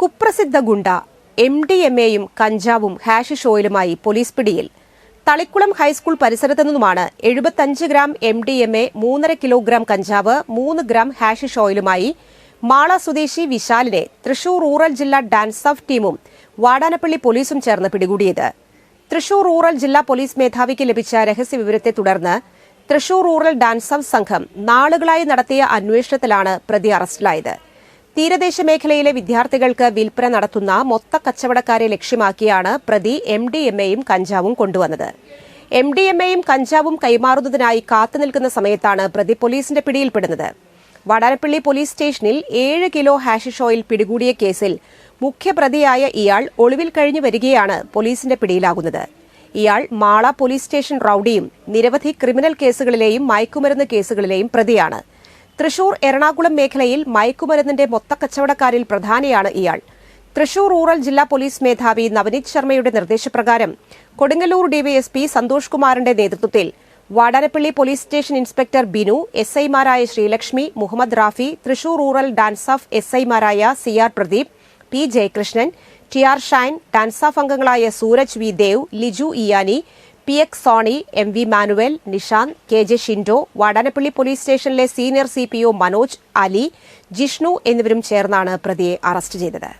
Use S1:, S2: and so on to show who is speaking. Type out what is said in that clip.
S1: കുപ്രസിദ്ധ ഗുണ്ട M D M എയും കഞ്ചാവും ഹാഷ് ഷോയിലുമായി പോലീസ് പിടിയിൽ. തളിക്കുളം ഹൈസ്കൂൾ പരിസരത്തു നിന്നുമാണ് എഴുപത്തഞ്ച് gram M D M A മൂന്നര കിലോഗ്രാം കഞ്ചാവ് മൂന്ന് ഗ്രാം ഹാഷ് ഷോയിലുമായി മാള സ്വദേശി വിശാലിനെ തൃശൂർ റൂറൽ ജില്ലാ ഡാൻസ് ഓഫ് ടീമും വാടാനപ്പള്ളി പോലീസും ചേർന്ന് പിടികൂടിയത്. തൃശൂർ റൂറൽ ജില്ലാ പോലീസ് മേധാവിക്ക് ലഭിച്ച രഹസ്യ വിവരത്തെ തുടർന്ന് തൃശൂർ റൂറൽ ഡാൻസ് ഓഫ് സംഘം നാളുകളായി നടത്തിയ അന്വേഷണത്തിലാണ് പ്രതി അറസ്റ്റിലായത്. തീരദേശ മേഖലയിലെ വിദ്യാർത്ഥികൾക്ക് വിൽപ്പന നടത്തുന്ന മൊത്ത കച്ചവടക്കാരെ ലക്ഷ്യമാക്കിയാണ് പ്രതി എം ഡി എം എയും കഞ്ചാവും കൊണ്ടുവന്നത്. എം ഡി എം എയും കഞ്ചാവും കൈമാറുന്നതിനായി കാത്തുനിൽക്കുന്ന സമയത്താണ് പ്രതി പോലീസിന്റെ പിടിയിൽപ്പെടുന്നത്. വടാനപ്പള്ളി പോലീസ് സ്റ്റേഷനിൽ ഏഴ് കിലോ ഹാഷിഷ് ഓയിൽ പിടികൂടിയ കേസിൽ മുഖ്യപ്രതിയായ ഇയാൾ ഒളിവിൽ കഴിഞ്ഞു വരികയാണ് പോലീസിന്റെ പിടിയിലാകുന്നത്. ഇയാൾ മാള പോലീസ് സ്റ്റേഷൻ റൌഡിയും നിരവധി ക്രിമിനൽ കേസുകളിലെയും മയക്കുമരുന്ന് കേസുകളിലെയും പ്രതിയാണ്. തൃശൂർ എറണാകുളം മേഖലയിൽ മയക്കുമരുന്നിന്റെ മൊത്തക്കച്ചവടക്കാരിൽ പ്രധാനിയാണ് ഇയാൾ. തൃശൂർ റൂറൽ ജില്ലാ പോലീസ് മേധാവി നവനീത് ശർമ്മയുടെ നിർദ്ദേശപ്രകാരം കൊടുങ്ങല്ലൂർ ഡിവൈഎസ്പി സന്തോഷ് കുമാറിന്റെ നേതൃത്വത്തിൽ Vadanappally police station inspector Binu S ഐമാരായ Sreelakshmi Muhammad Rafi Thrissur rural DANSAF S ഐമാരായ C R Pradeep P Jayakrishnan T R Shine DANSAF അംഗങ്ങളായ Sooraj V Dev Liju ഇയാനി P X Soni M V Manuel Nishanth K J Shindo Vadanappally police സ്റ്റേഷനിലെ senior C P O Manoj Ali Jishnu എന്നിവരും ചേർന്നാണ് പ്രതിയെ arrest ചെയ്തത്.